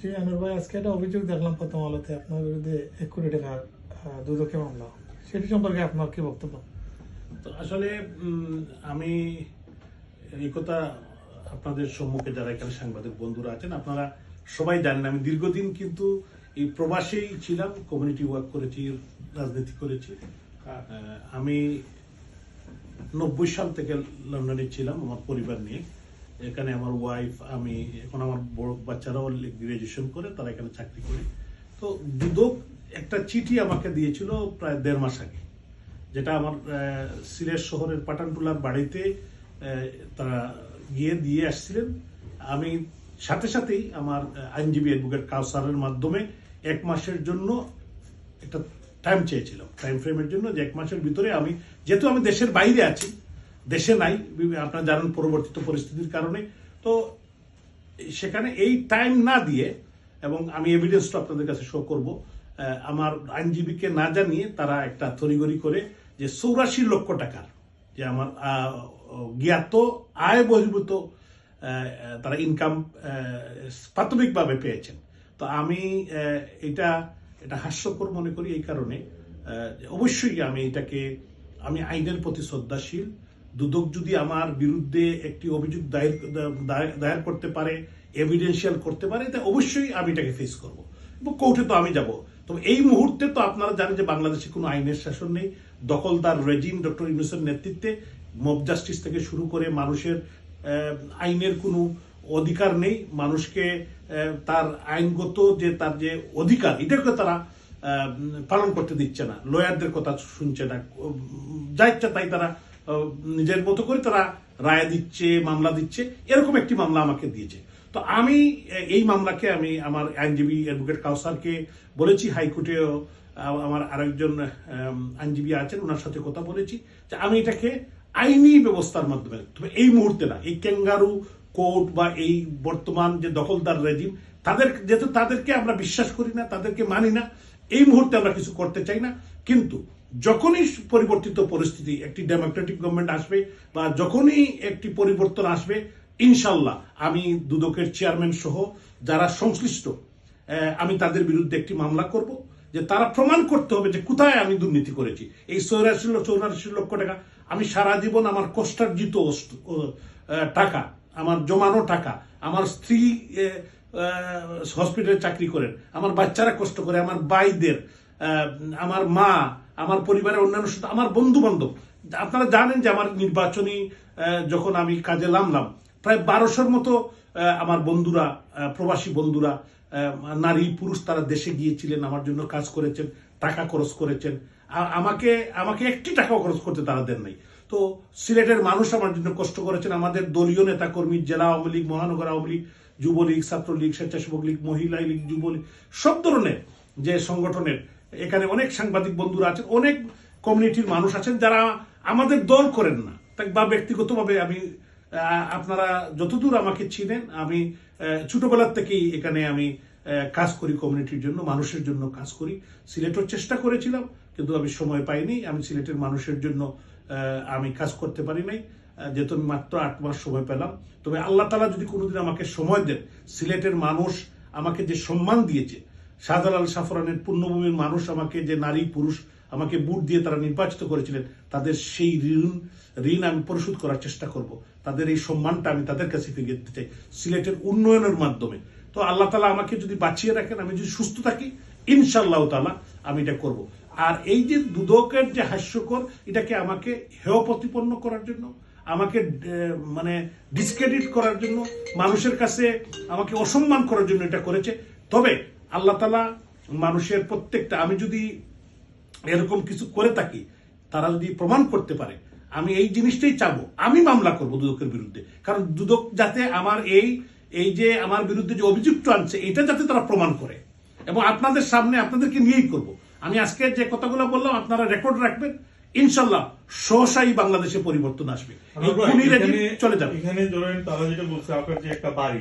জি ভাই, আজকে একটা অভিযোগ দেখলাম প্রথম আলোতে, আপনার বিরুদ্ধে এক কোটি টাকার দুদকে মামলা। সেটি সম্পর্কে আপনার কি বক্তব্য? তো আসলে আমি এই কথা আপনাদের সম্মুখে যারা এখানে সাংবাদিক বন্ধুরা আছেন, আপনারা সবাই জানেন, আমি দীর্ঘদিন কিন্তু এই প্রবাসেই ছিলাম কমিউনিটি ওয়ার্ক করেছি, রাজনীতি করেছি। আমি নব্বই সাল থেকে লন্ডনে ছিলাম, আমার পরিবার নিয়ে। এখানে আমার ওয়াইফ আমি, এখন আমার বড় বাচ্চারাও গ্রাজুয়েশন করে, তারা এখানে চাকরি করে। তো দুদক একটা চিঠি আমাকে দিয়েছিল প্রায় দেড় মাস আগে, যেটা আমার সিলেট শহরের পাঠানটুলার বাড়িতে তারা গিয়ে দিয়ে আসছিলেন। আমি সাথে সাথেই আমার আইনজীবী অ্যাডভোকেট কাউসারের মাধ্যমে এক মাসের জন্য একটা টাইম চেয়েছিলাম। টাইম ফ্রেমের জন্য যে এক মাসের ভিতরে আমি, যেহেতু আমি দেশের বাইরে আছি দেশে নাই আপনারা জানেন পরিবর্তিত পরিস্থিতির কারণে। তো সেখানে এই টাইম না দিয়ে, এবং আমি এভিডেন্সটা আপনাদের কাছে শো করব আমার আইনজীবীকে না জানিয়ে তারা একটা তড়িগড়ি করে যে চৌরাশি লক্ষ টাকার যে আমার জ্ঞাত আয় বহির্ভূত তারা ইনকাম প্রাথমিকভাবে পেয়েছেন। তো আমি এটা এটা হাস্যকর মনে করি এই কারণে অবশ্যই আমি এটাকে, আমি আইনের প্রতি শ্রদ্ধাশীল দুদক যদি আমার বিরুদ্ধে একটি অভিযোগ দায়ের, দায়ের- করতে পারে এভিডেন্সিয়াল করতে পারে, তা অবশ্যই আমি এটাকে ফেস করব। এবং কোর্টে তো আমি যাব। তবে এই মুহূর্তে তো আপনারা জানেন যে বাংলাদেশে কোনো আইনের শাসন নেই। দখলদার রেজিম ডক্টর ইউনুসের নেতৃত্বে মব জাস্টিস থেকে শুরু করে মানুষের আইনের কোনো অধিকার নেই। মানুষকে তার আইনগত যে তার যে অধিকার এটাকে তারা পালন করতে দিচ্ছে না। লয়ারদের কথা শুনছে না। যা ইচ্ছা তাই তারা নিজের মতো করে তারা রায় দিচ্ছে, মামলা দিচ্ছে, এরকম একটি মামলা আমাকে দিয়েছে। তো আমি, এই মামলাকে আমি আমার আইনজীবী অ্যাডভোকেট কাউসারকে বলেছি, হাইকোর্টেও আমার আরেকজন আইনজীবী আছেন ওনার সাথে কথা বলেছি যে আমি এটাকে আইনি ব্যবস্থার মাধ্যমে তবে এই মুহূর্তে না, এই ক্যাঙ্গারু কোর্ট বা এই বর্তমান যে দখলদার রেজিম, তাদের, যেহেতু তাদেরকে আমরা বিশ্বাস করি না, তাদেরকে মানি না, এই মুহূর্তে আমরা কিছু করতে চাই না। কিন্তু যখনই পরিবর্তিত পরিস্থিতি একটি ডেমোক্রেটিক গভর্নমেন্ট আসবে বা যখনই একটি পরিবর্তন আসবে ইনশাল্লাহ আমি দুদকের চেয়ারম্যান সহ যারা সংশ্লিষ্ট আমি তাদের বিরুদ্ধে একটি মামলা করব যে তারা প্রমাণ করতে হবে যে কোথায় আমি দুর্নীতি করেছি। এই চৌরাশি চৌরাশি লক্ষ টাকা আমি সারা জীবন আমার কষ্টার্জিত টাকা আমার জমানো টাকা আমার স্ত্রী হসপিটালে চাকরি করেন আমার বাচ্চারা কষ্ট করে আমার ভাইদের আহ, আমার মা আমার পরিবারের অন্যান্য আমার বন্ধু বান্ধব আপনারা জানেন যে আমার নির্বাচনী যখন আমি কাজে নামলাম, প্রায় বারোশোর মতো আমার বন্ধুরা প্রবাসী বন্ধুরা নারী, পুরুষ তারা দেশে গিয়েছিলেন, আমার জন্য কাজ করেছেন, টাকা খরচ করেছেন। আমাকে আমাকে একটি টাকাও খরচ করতে তারা দেন নাই। তো সিলেটের মানুষ আমার জন্য কষ্ট করেছেন। আমাদের দলীয় নেতাকর্মী, জেলা আওয়ামী লীগ, মহানগর আওয়ামী লীগ, যুবলীগ, ছাত্রলীগ, স্বেচ্ছাসেবক লীগ, মহিলা লীগ, যুবলীগ, সব ধরনের যে সংগঠনের এখানে অনেক সাংবাদিক বন্ধুরা আছেন, অনেক কমিউনিটির মানুষ আছেন যারা আমাদের দল করেন না। বা ব্যক্তিগতভাবে আমি আপনারা যতদূর আমাকে চিনেন, আমি ছোটবেলার থেকেই এখানে আমি কাজ করি কমিউনিটির জন্য, মানুষের জন্য কাজ করি। সিলেটের চেষ্টা করেছিলাম, কিন্তু আমি সময় পাইনি। আমি সিলেটের মানুষের জন্য আমি কাজ করতে পারি নাই। যেহেতু আমি মাত্র আট মাস সময় পেলাম। তবে আল্লাহ তালা যদি কোনোদিন আমাকে সময় দেন, সিলেটের মানুষ আমাকে যে সম্মান দিয়েছে শাহজালাল সাফরানের পূর্ণভূমির মানুষ আমাকে যে নারী, পুরুষ আমাকে বুট দিয়ে তারা নির্বাচিত করেছিলেন, তাদের সেই ঋণ ঋণ আমি পরিশোধ করার চেষ্টা করব। তাদের এই সম্মানটা আমি তাদের কাছে ফিরিয়ে দিতে চাই, সিলেটের উন্নয়নের মাধ্যমে। তো আল্লাহ তালা আমাকে যদি বাঁচিয়ে রাখেন, আমি যদি সুস্থ থাকি ইনশাল্লাহ তালা আমি এটা করব। আর এই যে দুদকের যে হাস্যকর, এটাকে আমাকে হেয় প্রতিপন্ন করার জন্য, আমাকে মানে ডিসক্রেডিট করার জন্য, মানুষের কাছে আমাকে অসম্মান করার জন্য এটা করেছে। তবে আল্লাহ তালা মানুষের প্রত্যেকটা আমি যদি এরকম কিছু করে থাকি তারা যদি প্রমাণ করতে পারে আমি এই জিনিসটাই চাবো। আমি মামলা করব দুদকের বিরুদ্ধে। কারণ দুদক যাতে আমার এই এই যে আমার বিরুদ্ধে যে অভিযুক্ত আনছে এটা যাতে তারা প্রমাণ করে। এবং আপনাদের সামনে আপনাদেরকে নিয়েই করব। আমি আজকে যে কথাগুলো বললাম আপনারা রেকর্ড রাখবেন ইনশাল্লাহ সহসাই বাংলাদেশে পরিবর্তন আসবে। চলে যাবে। এখানে ধরেন তারা যেটা বলছে আপনার যে একটা বাড়ি